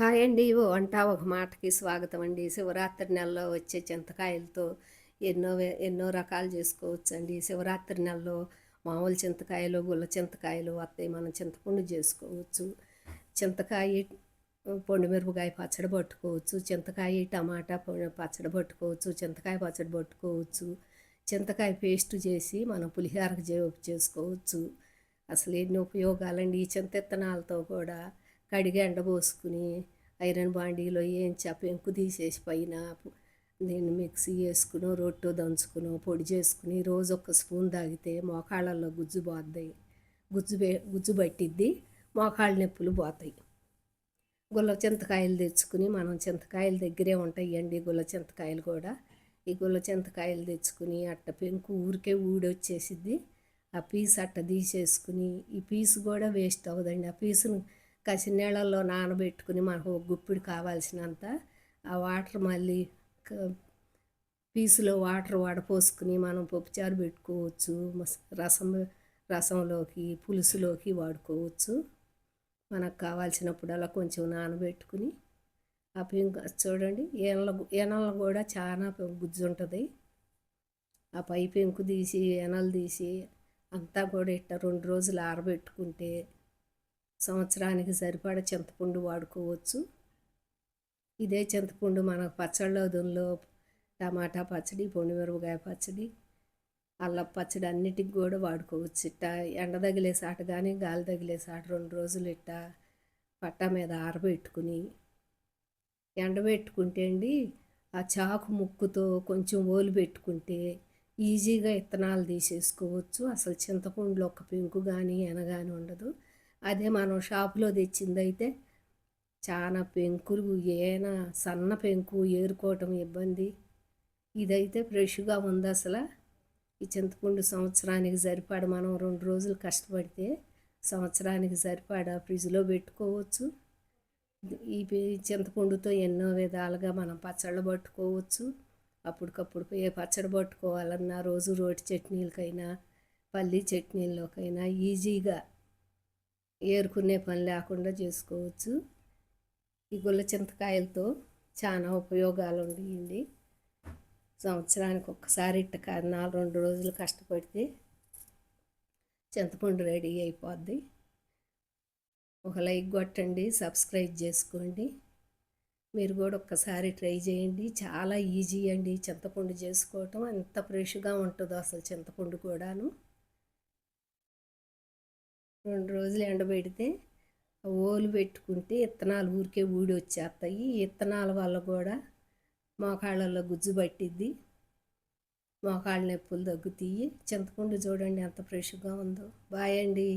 Hi అండి ఓ వంట ఒక మాటకి స్వాగతం అండి. శివరాత్రి నెలలో వచ్చే చింతకాయలతో ఎన్నో వే- ఎన్నో రకాలు చేసుకోవచ్చు అండి శివరాత్రి నెలలో మామూలు చింతకాయలు గుల్ల చింతకాయలు వస్తాయి మనం చింతపండు చేసుకోవచ్చు. చింతకాయ పొండిమిరపకాయ పచ్చడి పట్టుకోవచ్చు. చింతకాయ టమాటా పచ్చడి పట్టుకోవచ్చు. చింతకాయ పచ్చడి పట్టుకోవచ్చు. చింతకాయ పేస్ట్ చేసి మనం పులిహోరకు చేసుకోవచ్చు. అసలు ఎన్ని ఉపయోగాలండి ఈ చింత విత్తనాలతో కూడా. కడిగి ఎండబోసుకుని ఐరన్ బాండీలో ఏంచి ఆ పెంకు తీసేసి పైన నేను మిక్సీ వేసుకుని రొట్టె దంచుకుని పొడి చేసుకుని రోజు ఒక స్పూన్ తాగితే మోకాళ్ళల్లో గుజ్జు పోద్దాయి గుజ్జు గుజ్జు పట్టిద్ది మోకాళ్ళ నొప్పులు పోతాయి. గుల్ల చింతకాయలు తెచ్చుకుని మనం చింతకాయల దగ్గరే ఉంటాయండి గుల్ల చింతకాయలు కూడా. ఈ గుల్ల చింతకాయలు తెచ్చుకుని అట్ట పెంకు ఊరికే ఊడొచ్చేసిద్ది. ఆ పీస్ అట్ట తీసేసుకుని ఈ పీసు కూడా వేస్ట్ అవ్వదండి. ఆ పీసును కసి నీళ్ళల్లో నానబెట్టుకుని మనకు గుప్పిడి కావాల్సినంత ఆ వాటర్ మళ్ళీ పీసులో వాటర్ వడపోసుకుని మనం పప్పుచారు పెట్టుకోవచ్చు రసం రసంలోకి పులుసులోకి వాడుకోవచ్చు. మనకు కావాల్సినప్పుడు అలా కొంచెం నానబెట్టుకుని ఆ పెంకు చూడండి ఎనల ఏనలు కూడా చాలా గుజ్జు ఉంటుంది ఆ పై పెంకు తీసి ఎనలు తీసి అంతా కూడా ఇట్ట రెండు రోజులు ఆరబెట్టుకుంటే సంవత్సరానికి సరిపడ చింతపండు వాడుకోవచ్చు. ఇదే చింతపండు మనకు పచ్చళ్ళ దున్లో టమాటా పచ్చడి పొండిమిరపకాయ పచ్చడి అల్లం పచ్చడి అన్నిటికి కూడా వాడుకోవచ్చు. ఇట్ట ఎండ తగిలే సాట కానీ గాలి తగిలే సాట రెండు రోజులు ఇట్ట పట్టా మీద ఆరబెట్టుకుని ఎండబెట్టుకుంటే అండి ఆ చాకు ముక్కుతో కొంచెం ఓలు పెట్టుకుంటే ఈజీగా ఇత్తనాలు తీసేసుకోవచ్చు. అసలు చింతపండులో ఒక పెంకు కానీ ఎనగాని ఉండదు. అదే మనం షాపులో తెచ్చిందైతే చాలా పెంకులు ఏనా సన్న పెంకు ఏరుకోవటం ఇబ్బంది. ఇదైతే ఫ్రెష్గా ఉంది అసలు. ఈ చింతపండు సంవత్సరానికి సరిపడ మనం రెండు రోజులు కష్టపడితే సంవత్సరానికి సరిపడా ఫ్రిడ్జ్లో పెట్టుకోవచ్చు. ఈ చింతపండుతో ఎన్నో విధాలుగా మనం పచ్చళ్ళు పట్టుకోవచ్చు. అప్పటికప్పుడు ఏ పచ్చడి పట్టుకోవాలన్నా రోజు రోటి చట్నీలకైనా పల్లీ చట్నీల్లోకైనా ఈజీగా ఏరుకునే పని లేకుండా చేసుకోవచ్చు. ఈ గుల్ల చింతకాయలతో చాలా ఉపయోగాలు ఉన్నాయండి సంవత్సరానికి ఒక్కసారి ఇట్ట కాదు నాలుగు రెండు రోజులు కష్టపడితే చింతపండు రెడీ అయిపోద్ది. ఒక లైక్ కొట్టండి సబ్స్క్రైబ్ చేసుకోండి. మీరు కూడా ఒక్కసారి ట్రై చేయండి. చాలా ఈజీ అండి చింతపండు చేసుకోవటం. ఎంత ఫ్రెష్గా ఉంటుందో అసలు చింతపండు కూడాను. రెండు రోజులు ఎండబెడితే ఓలు పెట్టుకుంటే ఇత్తనాలు ఊరికే ఊడి వచ్చేస్తాయి ఇత్తనాల వల్ల కూడా మోకాళ్ళల్లో గుజ్జు పట్టిద్ది. మోకాళ్ళ నొప్పులు తగ్గుతాయి. చింతపండు చూడండి ఎంత ఫ్రెష్గా ఉందో. బాయ్ అండి.